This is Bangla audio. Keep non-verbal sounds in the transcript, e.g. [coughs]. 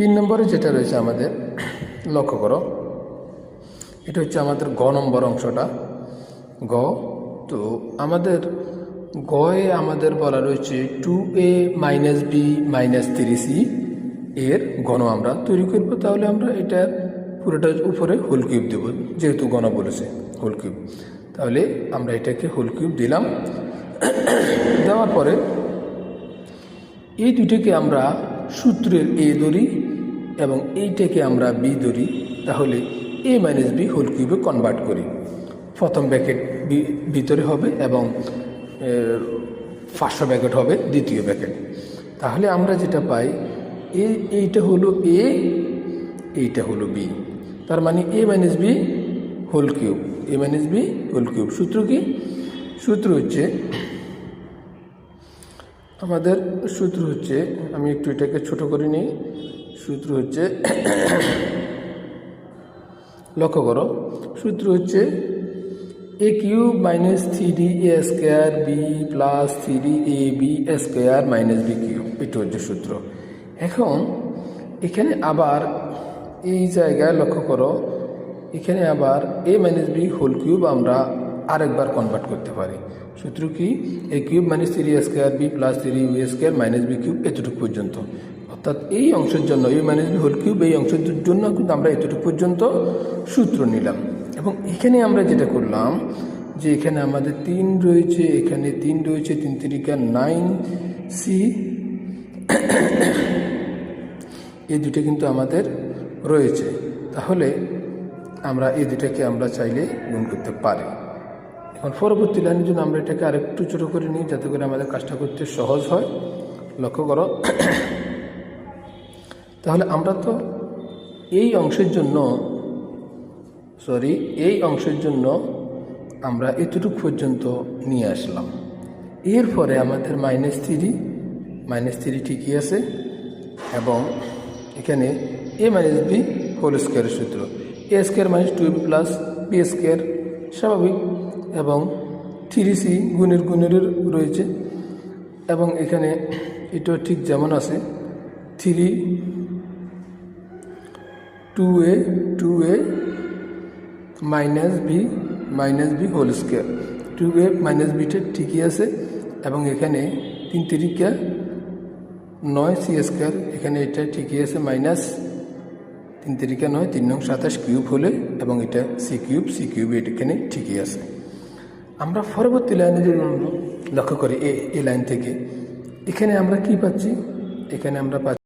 তিন নম্বরে যেটা রয়েছে আমাদের, লক্ষ্য করো। এটা হচ্ছে আমাদের গ নম্বর অংশটা। গ, তো আমাদের গয়ে আমাদের বলা রয়েছে two A minus B minus three C. এর গণ আমরা তৈরি করব, তাহলে আমরা এটার পুরোটার উপরে হোল কিউব দেব, যেহেতু গণ বলেছে হোল কিউব। তাহলে আমরা এটাকে হোল কিউব দিলাম। দেওয়ার পরে এই দুটোকে আমরা সূত্রের এ ধরি এবং এইটাকে আমরা বি ধরি, তাহলে এ মাইনাস বি হোল কিউবে কনভার্ট করি। প্রথম ব্যাকেট ভিতরে হবে এবং পাঁচশো ব্যাকেট হবে দ্বিতীয় ব্যাকেট তাহলে আমরা যেটা পাই, এ, এইটা হলো এ এইটা হলো বি তার মানে A minus B whole cube A minus B whole cube সূত্র কি? সূত্র হচ্ছে, আমাদের সূত্র হচ্ছে, আমি একটু এটাকে ছোট করে নিই। সূত্র হচ্ছে, লক্ষ্য করো, সূত্র হচ্ছে A cube minus three A square B plus three A B square minus B cube এটা হচ্ছে সূত্র। এখন এখানে আবার এই জায়গায় লক্ষ্য করো, এখানে আবার A minus B whole cube আমরা আরেকবার কনভার্ট করতে পারি। সূত্র কি? A cube minus three square B plus three B square minus B cube এতটুকু পর্যন্ত। অর্থাৎ এই অংশের জন্য A minus B whole cube এই অংশের জন্য কিন্তু আমরা এতটুকু পর্যন্ত সূত্র নিলাম। এবং এখানে আমরা যেটা করলাম, যে এখানে আমাদের তিন রয়েছে, এখানে তিন রয়েছে, তিন তিরিকা নাইন সি [coughs] এই দুটো কিন্তু আমাদের রয়েছে। তাহলে আমরা এই দুটাকে আমরা চাইলে গুণ করতে পারি। এখন পরবর্তী লাইনের জন্য আমরা এটাকে আরেকটু ছোটো করে নিই, যাতে করে আমাদের কাজটা করতে সহজ হয়। লক্ষ্য করো। তাহলে আমরা তো এই অংশের জন্য সরি এই অংশের জন্য আমরা এতটুকু পর্যন্ত নিয়ে আসলাম। এরপরে আমাদের মাইনাস থ্রি মাইনাস থ্রি ঠিকই আছে এবং এখানে এ মাইনাস বি হোল স্কোয়ারের সূত্র। A square minus two plus B square স্বাভাবিক। এবং থ্রি সি গুণের গুণের রয়েছে এবং এখানে এটা ঠিক যেমন আছে। Three two A two A minus B minus B whole square. Two A minus beta ঠিকই আছে এবং এখানে তিন তিরিকা নয় সি স্কোয়ার, এখানে এটা ঠিকই আছে মাইনাস তিন তিরিকা নয়, তিন নং সাতাশ কিউব হলে এবং এটা সি কিউব সি কিউব, এখানে ঠিকই আছে। আমরা পরবর্তী লাইনে যদি লক্ষ্য করি, এ এই লাইন থেকে, এখানে আমরা কি পাচ্ছি? এখানে আমরা পাচ্ছি